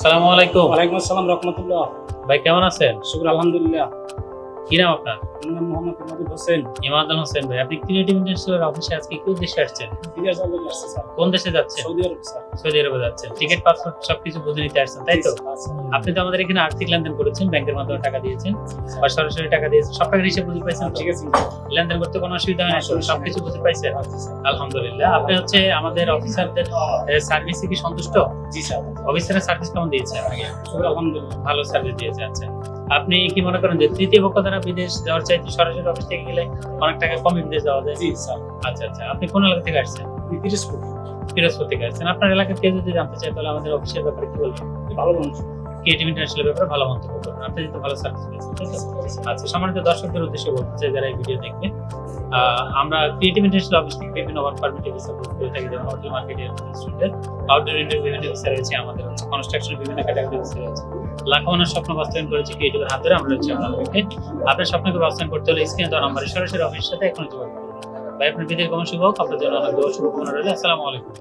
আসসালামু আলাইকুম। ওয়ালাইকুম আসসালাম রহমতুল্লাহ। ভাই কেমন আছেন? শুক্র আলহামদুলিল্লাহ। কি নাম আপনার? নাম মোহাম্মদ ইমাদুল হোসেন। ইমাদুল হোসেন ভাই আপনি ক্রিয়েটিভ অফিসে আজকে কোন দেশে আসছেন? কোন দেশে যাচ্ছেন? সৌদি আরব স্যার। সৌদি আরবে যাচ্ছেন। টিকিট পাসপোর্ট সবকিছু বুঝে নিতে আসছেন তাই তো। আপনি তো আমাদের এখানে আর্থিক লেনদেন করেছেন ব্যাংকের মাধ্যমে টাকা দিয়েছেন বা সরাসরি টাকা দিয়েছেন সব টাকার হিসেব বুঝে পাইছেন ঠিক আছে লেনদেন করতে কোনো অসুবিধা হয় না সবকিছু বুঝে পাইছেন? আচ্ছা, আলহামদুলিল্লাহ। আপনি হচ্ছে আমাদের অফিসারদের সার্ভিসে কি সন্তুষ্ট? জি স্যার। অফিসারের সার্ভিস কেমন দিয়েছে আলহামদুলিল্লাহ। ভালো সার্ভিস দিয়েছে আচ্ছা। আপনি কি মনে করেন যে তৃতীয় পক্ষ দ্বারা বিদেশ যাওয়ার চাইতে সরাসরি অফিস থেকে গেলে অনেক টাকা কমে বিদেশ যাওয়া যায়? জি স্যার। আচ্ছা আচ্ছা। আপনি কোন এলাকা থেকে আসছেন? পিরোজপুর। পিরোজপুর থেকে আসছেন। আপনার এলাকার কেউ যদি জানতে চাই তাহলে আমাদের অফিসের ব্যাপারে কি বলবেন? ভালো মানুষ। ক্রিয়েটিভ ইন্টারন্যাশনাল ব্যাপারে ভালো মন্তব্য করবেন। আপনি যেহেতু ভালো সার্ভিস পেয়েছেন আচ্ছা সম্মানিত দর্শকদের উদ্দেশ্যে বলতে চাই যারা এই ভিডিও দেখবে আমরা ক্রিয়েটিভ ইন্ডাস্ট্রি অফিস বিভিন্ন ওয়ার্ক পারমিটে ভিসা করে থাকি, যেমন হোটেল মার্কেটের স্টুডেন্ট আউটডোর ইন্ডাস্ট্রি বিভিন্ন ভিসা রয়েছে আমাদের, হচ্ছে কনস্ট্রাকশনের বিভিন্ন ক্যাটাগরি ভিসা রয়েছে। লাখো মানুষ স্বপ্ন বাস্তবায়ন করেছে ক্রিয়েটিভের হাত ধরে আমরা রয়েছি আপনাদেরকে আপনার স্বপ্নকে বাস্তবায়ন করতে হলে স্ক্রিনে দেওয়া নাম্বারে সরাসরি অফিসের সাথে এখন যোগাযোগ করুন। ভাই, আপনার বিদেশ কমন শুভ হোক, আপনার জন্য অনেক শুভকামনা রইল। আসসালামু আলাইকুম।